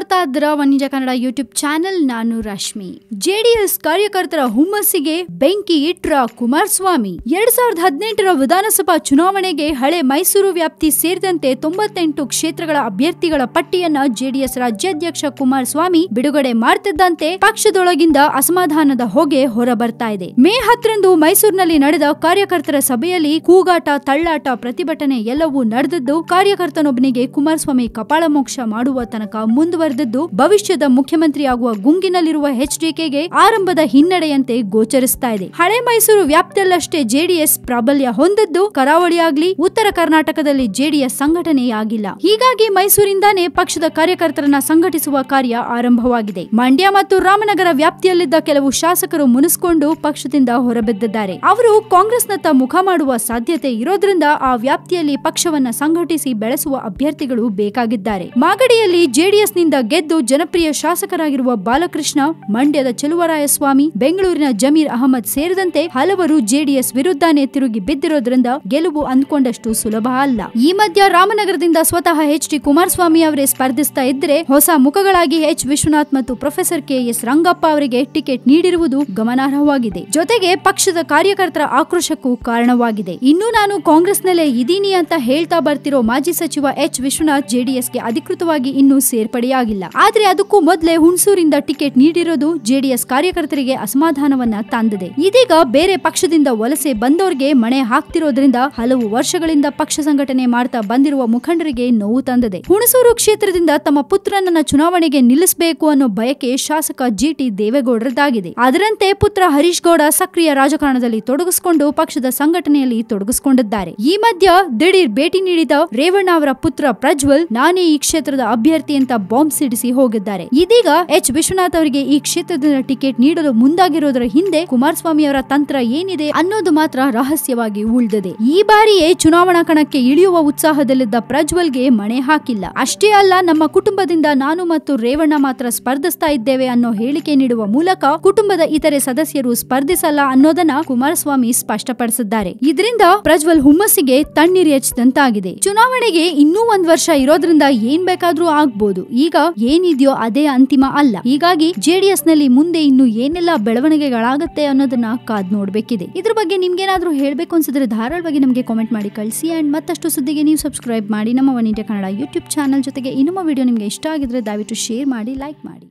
ನೋಡ್ತಾ ಇದ್ರ ವನಿಜ Kannada YouTube channel ನಾನು ರಶ್ಮಿ. ಜೆಡಿಎಸ್ ಕಾರ್ಯಕರ್ತರ ಹುಮ್ಮಸ್ಸಿಗೆ ಬೆಂಕಿ ಇಟ್ರ ಕುಮಾರಸ್ವಾಮಿ. ಎರಡ್ ಸಾವಿರದ ಹದಿನೆಂಟರ ವಿಧಾನಸಭಾ ಚುನಾವಣೆಗೆ ಹಳೆ ಮೈಸೂರು ವ್ಯಾಪ್ತಿ ಸೇರಿದಂತೆ ತೊಂಬತ್ತೆಂಟು ಕ್ಷೇತ್ರಗಳ ಅಭ್ಯರ್ಥಿಗಳ ಪಟ್ಟಿಯನ್ನ ಜೆಡಿಎಸ್ ರಾಜ್ಯಾಧ್ಯಕ್ಷ ಕುಮಾರಸ್ವಾಮಿ ಬಿಡುಗಡೆ ಮಾಡ್ತಿದ್ದಂತೆ ಪಕ್ಷದೊಳಗಿಂದ ಅಸಮಾಧಾನದ ಹೊಗೆ ಹೊರ ಬರ್ತಾ ಇದೆ. ಮೇ ಹತ್ತರಂದು ಮೈಸೂರಿನಲ್ಲಿ ನಡೆದ ಕಾರ್ಯಕರ್ತರ ಸಭೆಯಲ್ಲಿ ಕೂಗಾಟ, ತಳ್ಳಾಟ, ಪ್ರತಿಭಟನೆ ಎಲ್ಲವೂ ನಡೆದದ್ದು, ಕಾರ್ಯಕರ್ತನೊಬ್ಬನಿಗೆ ಕುಮಾರಸ್ವಾಮಿ ಕಪಾಳ ಮೋಕ್ಷ ಮಾಡುವ ತನಕ ಮುಂದುವರೆದದ್ದು ಭವಿಷ್ಯದ ಮುಖ್ಯಮಂತ್ರಿಯಾಗುವ ಗುಂಗಿನಲ್ಲಿರುವ ಎಚ್ ಡಿಕೆಗೆ ಆರಂಭದ ಹಿನ್ನಡೆಯಂತೆ ಗೋಚರಿಸ್ತಾ ಇದೆ. ಹಳೆ ಮೈಸೂರು ವ್ಯಾಪ್ತಿಯಲ್ಲಷ್ಟೇ ಜೆಡಿಎಸ್ ಪ್ರಾಬಲ್ಯ ಹೊಂದದ್ದು ಕರಾವಳಿಯಾಗ್ಲಿ ಉತ್ತರ ಕರ್ನಾಟಕದಲ್ಲಿ ಜೆಡಿಎಸ್ ಸಂಘಟನೆಯಾಗಿಲ್ಲ. ಹೀಗಾಗಿ ಮೈಸೂರಿಂದಾನೇ ಪಕ್ಷದ ಕಾರ್ಯಕರ್ತರನ್ನ ಸಂಘಟಿಸುವ ಕಾರ್ಯ ಆರಂಭವಾಗಿದೆ. ಮಂಡ್ಯ ಮತ್ತು ರಾಮನಗರ ವ್ಯಾಪ್ತಿಯಲ್ಲಿದ್ದ ಕೆಲವು ಶಾಸಕರು ಮುನಿಸಿಕೊಂಡು ಪಕ್ಷದಿಂದ ಹೊರಬಿದ್ದಿದ್ದಾರೆ. ಅವರು ಕಾಂಗ್ರೆಸ್ನತ್ತ ಮುಖ ಮಾಡುವ ಸಾಧ್ಯತೆ ಇರೋದ್ರಿಂದ ಆ ವ್ಯಾಪ್ತಿಯಲ್ಲಿ ಪಕ್ಷವನ್ನ ಸಂಘಟಿಸಿ ಬೆಳೆಸುವ ಅಭ್ಯರ್ಥಿಗಳು ಬೇಕಾಗಿದ್ದಾರೆ. ಮಾಗಡಿಯಲ್ಲಿ ಜೆಡಿಎಸ್ನಿಂದ ಗೆದ್ದು ಜನಪ್ರಿಯ ಶಾಸಕರಾಗಿರುವ ಬಾಲಕೃಷ್ಣ, ಮಂಡ್ಯದ ಚೆಲುವರಾಯಸ್ವಾಮಿ, ಬೆಂಗಳೂರಿನ ಜಮೀರ್ ಅಹಮದ್ ಸೇರಿದಂತೆ ಹಲವರು ಜೆಡಿಎಸ್ ವಿರುದ್ಧನೇ ತಿರುಗಿ ಬಿದ್ದಿರೋದ್ರಿಂದ ಗೆಲುವು ಅಂದ್ಕೊಂಡಷ್ಟು ಸುಲಭ ಅಲ್ಲ. ಈ ಮಧ್ಯ ರಾಮನಗರದಿಂದ ಸ್ವತಃ ಎಚ್ ಡಿ ಕುಮಾರಸ್ವಾಮಿ ಅವರೇ ಸ್ಪರ್ಧಿಸ್ತಾ ಇದ್ರೆ ಹೊಸ ಮುಖಗಳಾಗಿ ಎಚ್ ವಿಶ್ವನಾಥ್ ಮತ್ತು ಪ್ರೊಫೆಸರ್ ಕೆ ಎಸ್ ರಂಗಪ್ಪ ಅವರಿಗೆ ಟಿಕೆಟ್ ನೀಡಿರುವುದು ಗಮನಾರ್ಹವಾಗಿದೆ. ಜೊತೆಗೆ ಪಕ್ಷದ ಕಾರ್ಯಕರ್ತರ ಆಕ್ರೋಶಕ್ಕೂ ಕಾರಣವಾಗಿದೆ. ಇನ್ನು ನಾನು ಕಾಂಗ್ರೆಸ್ನಲ್ಲೇ ಇದೀನಿ ಅಂತ ಹೇಳ್ತಾ ಬರ್ತಿರೋ ಮಾಜಿ ಸಚಿವ ಎಚ್ ವಿಶ್ವನಾಥ್ ಜೆಡಿಎಸ್ಗೆ ಅಧಿಕೃತವಾಗಿ ಇನ್ನೂ ಸೇರ್ಪಡೆಯಾಗಿಲ್ಲ ಆದ್ರೆ ಅದಕ್ಕೂ ಮೊದಲೇ ಹುಣಸೂರಿಂದ ಟಿಕೆಟ್ ನೀಡಿರೋದು ಜೆಡಿಎಸ್ ಕಾರ್ಯಕರ್ತರಿಗೆ ಅಸಮಾಧಾನವನ್ನ ತಂದಿದೆ. ಇದೀಗ ಬೇರೆ ಪಕ್ಷದಿಂದ ವಲಸೆ ಬಂದವರಿಗೆ ಮಣೆ ಹಾಕ್ತಿರೋದ್ರಿಂದ ಹಲವು ವರ್ಷಗಳಿಂದ ಪಕ್ಷ ಸಂಘಟನೆ ಮಾಡ್ತಾ ಬಂದಿರುವ ಮುಖಂಡರಿಗೆ ನೋವು ತಂದಿದೆ. ಹುಣಸೂರು ಕ್ಷೇತ್ರದಿಂದ ತಮ್ಮ ಪುತ್ರನನ್ನ ಚುನಾವಣೆಗೆ ನಿಲ್ಲಿಸಬೇಕು ಅನ್ನೋ ಬಯಕೆ ಶಾಸಕ ಜಿಟಿ ದೇವೇಗೌಡರದಾಗಿದೆ ಅದರಂತೆ ಪುತ್ರ ಹರೀಶ್ ಗೌಡ ಸಕ್ರಿಯ ರಾಜಕಾರಣದಲ್ಲಿ ತೊಡಗಿಸಿಕೊಂಡು ಪಕ್ಷದ ಸಂಘಟನೆಯಲ್ಲಿ ತೊಡಗಿಸಿಕೊಂಡಿದ್ದಾರೆ. ಈ ಮಧ್ಯ ದಿಢೀರ್ ಭೇಟಿ ನೀಡಿದ ರೇವಣ್ಣ ಅವರ ಪುತ್ರ ಪ್ರಜ್ವಲ್, ನಾನೇ ಈ ಕ್ಷೇತ್ರದ ಅಭ್ಯರ್ಥಿ ಅಂತ ಬಾಂಬ್ ಸಿಡಿಸಿ ಹೋಗಿದ್ದಾರೆ. ಇದೀಗ ಎಚ್. ವಿಶ್ವನಾಥ್ ಅವರಿಗೆ ಈ ಕ್ಷೇತ್ರದಿಂದ ಟಿಕೆಟ್ ನೀಡಲು ಮುಂದಾಗಿರೋದರ ಹಿಂದೆ ಕುಮಾರಸ್ವಾಮಿ ಅವರ ತಂತ್ರ ಏನಿದೆ ಅನ್ನೋದು ಮಾತ್ರ ರಹಸ್ಯವಾಗಿ ಉಳಿದಿದೆ. ಈ ಬಾರಿಯೇ ಚುನಾವಣಾ ಕಣಕ್ಕೆ ಇಳಿಯುವ ಉತ್ಸಾಹದಲ್ಲಿದ್ದ ಪ್ರಜ್ವಲ್ಗೆ ಮಣೆ ಹಾಕಿಲ್ಲ. ಅಷ್ಟೇ ಅಲ್ಲ, ನಮ್ಮ ಕುಟುಂಬದಿಂದ ನಾನು ಮತ್ತು ರೇವಣ್ಣ ಮಾತ್ರ ಸ್ಪರ್ಧಿಸ್ತಾ ಇದ್ದೇವೆ ಅನ್ನೋ ಹೇಳಿಕೆ ನೀಡುವ ಮೂಲಕ ಕುಟುಂಬದ ಇತರೆ ಸದಸ್ಯರು ಸ್ಪರ್ಧಿಸಲ್ಲ ಅನ್ನೋದನ್ನ ಕುಮಾರಸ್ವಾಮಿ ಸ್ಪಷ್ಟಪಡಿಸಿದ್ದಾರೆ. ಇದರಿಂದ ಪ್ರಜ್ವಲ್ ಹುಮ್ಮಸ್ಸಿಗೆ ತಣ್ಣೀರು ಹೆಚ್ಚದಂತಾಗಿದೆ ಚುನಾವಣೆಗೆ ಇನ್ನೂ ಒಂದ್ ವರ್ಷ ಇರೋದ್ರಿಂದ ಏನ್ ಬೇಕಾದ್ರೂ ಆಗ್ಬೋದು. ಈಗ ಏನಿದೆಯೋ ಅದೇ ಅಂತಿಮ ಅಲ್ಲ. ಹೀಗಾಗಿ ಜೆಡಿಎಸ್ನಲ್ಲಿ ಮುಂದೆ ಇನ್ನು ಏನೆಲ್ಲ ಬೆಳವಣಿಗೆಗಳಾಗತ್ತೆ ಅನ್ನೋದನ್ನ ಕಾದ್ ನೋಡ್ಬೇಕಿದೆ. ಇದ್ರ ಬಗ್ಗೆ ನಿಮ್ಗೇನಾದ್ರೂ ಹೇಳ್ಬೇಕು ಅನ್ಸಿದ್ರೆ ಧಾರಾಳವಾಗಿ ನಮಗೆ ಕಾಮೆಂಟ್ ಮಾಡಿ ಕಳಿಸಿ ಅಂಡ್ ಮತ್ತಷ್ಟು ಸುದ್ದಿಗೆ ನೀವು ಸಬ್ಸ್ಕ್ರೈಬ್ ಮಾಡಿ ನಮ್ಮ One India Kannada YouTube channel ಜೊತೆಗೆ ಇನ್ನೊಮ್ಮ ವಿಡಿಯೋ ನಿಮ್ಗೆ ಇಷ್ಟ ಆಗಿದ್ರೆ ದಯವಿಟ್ಟು ಶೇರ್ ಮಾಡಿ ಲೈಕ್ ಮಾಡಿ.